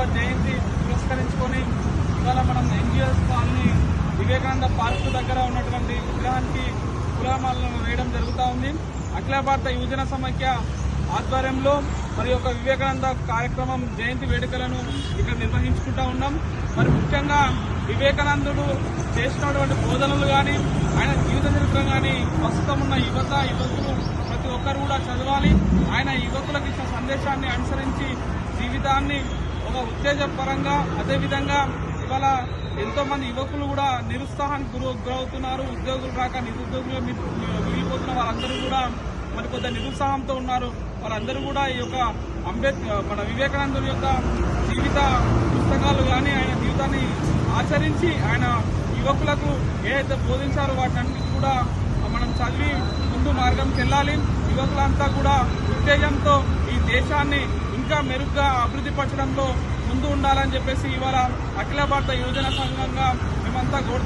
పదవ జయంతి పురస్కరించుకొని ఇవాళ మనం ఎన్జిఓస్ కాలనీ వివేకానంద పార్క్ దగ్గర ఉన్నటువంటి విగ్రహానికి పూలమాలను వేయడం జరుగుతూ ఉంది. అఖిల భారత యువజన సమైక్య ఆధ్వర్యంలో మరి ఒక వివేకానంద కార్యక్రమం జయంతి వేడుకలను ఇక్కడ నిర్వహించుకుంటా ఉన్నాం. మరి ముఖ్యంగా వివేకానందుడు చేసినటువంటి బోధనలు కానీ ఆయన జీవిత చరిత్ర కానీ ప్రస్తుతం ఉన్న యువత యువకులు ప్రతి ఒక్కరు కూడా చదవాలి. ఆయన యువకులకు ఇచ్చిన సందేశాన్ని అనుసరించి జీవితాన్ని ఒక ఉత్తేజపరంగా అదేవిధంగా ఇవాళ ఎంతో మంది యువకులు కూడా నిరుత్సాహానికి గురి గురవుతున్నారు. ఉద్యోగులు రాక నిరుద్యోగులు మిగిలిపోతున్న వాళ్ళందరూ కూడా మరి కొంత నిరుత్సాహంతో ఉన్నారు. వాళ్ళందరూ కూడా ఈ యొక్క అంబేద్కర్ మన వివేకానందుని యొక్క జీవిత పుస్తకాలు కానీ ఆయన జీవితాన్ని ఆచరించి ఆయన యువకులకు ఏదైతే బోధించారో వాటన్నిటి కూడా మనం చదివి ముందు మార్గంకి వెళ్ళాలి యువకులంతా కూడా ఉత్తేజంతో ఈ దేశాన్ని ఇంకా మెరుగ్గా అభివృద్ధి పరచడంలో ముందు ఉండాలని చెప్పేసి ఇవాళ అఖిల భారత యువజన సంఘంగా మేమంతా కోరుతా